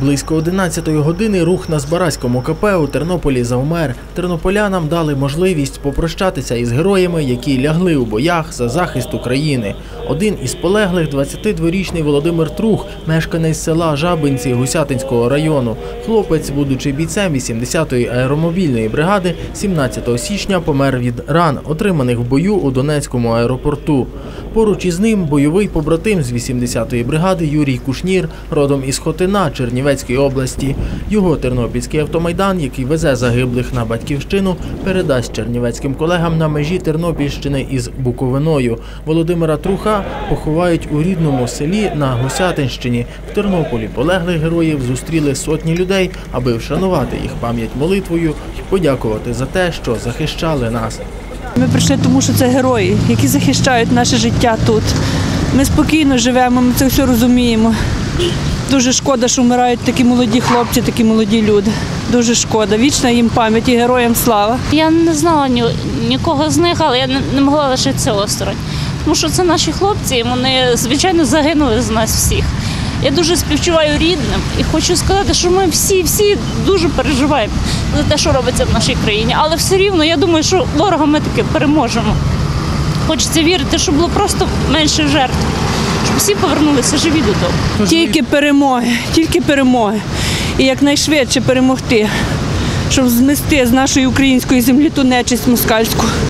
Близько 11-ї години рух на Збаразькому КП у Тернополі завмер. Тернополянам дали можливість попрощатися із героями, які лягли у боях за захист України. Один із полеглих – 22-річний Володимир Трух, мешканець села Жабинці Гусятинського району. Хлопець, будучи бійцем 80-ї аеромобільної бригади, 17 січня помер від ран, отриманих в бою у Донецькому аеропорту. Поруч із ним бойовий побратим з 80-ї бригади Юрій Кушнір, родом із Хотина Чернівецької області. Його тернопільський автомайдан, який везе загиблих на батьківщину, передасть чернівецьким колегам на межі Тернопільщини із Буковиною. Володимира Труха поховають у рідному селі на Гусятинщині. В Тернополі полеглих героїв зустріли сотні людей, аби вшанувати їх пам'ять молитвою і подякувати за те, що захищали нас. Ми прийшли тому, що це герої, які захищають наше життя тут. Ми спокійно живемо, ми це все розуміємо. Дуже шкода, що вмирають такі молоді хлопці, такі молоді люди. Дуже шкода. Вічна їм пам'ять і героям слава. Я не знала ні, нікого з них, але я не, не могла лишитися осторонь. Тому що це наші хлопці, і вони, звичайно, загинули з нас всіх. Я дуже співчуваю рідним і хочу сказати, що ми всі, всі дуже переживаємо за те, що робиться в нашій країні. Але все рівно я думаю, що ворога ми таки переможемо. Хочеться вірити, що було просто менше жертв, щоб всі повернулися живі додому. Тільки перемоги, тільки перемоги. І якнайшвидше перемогти, щоб змести з нашої української землі ту нечисть москальську.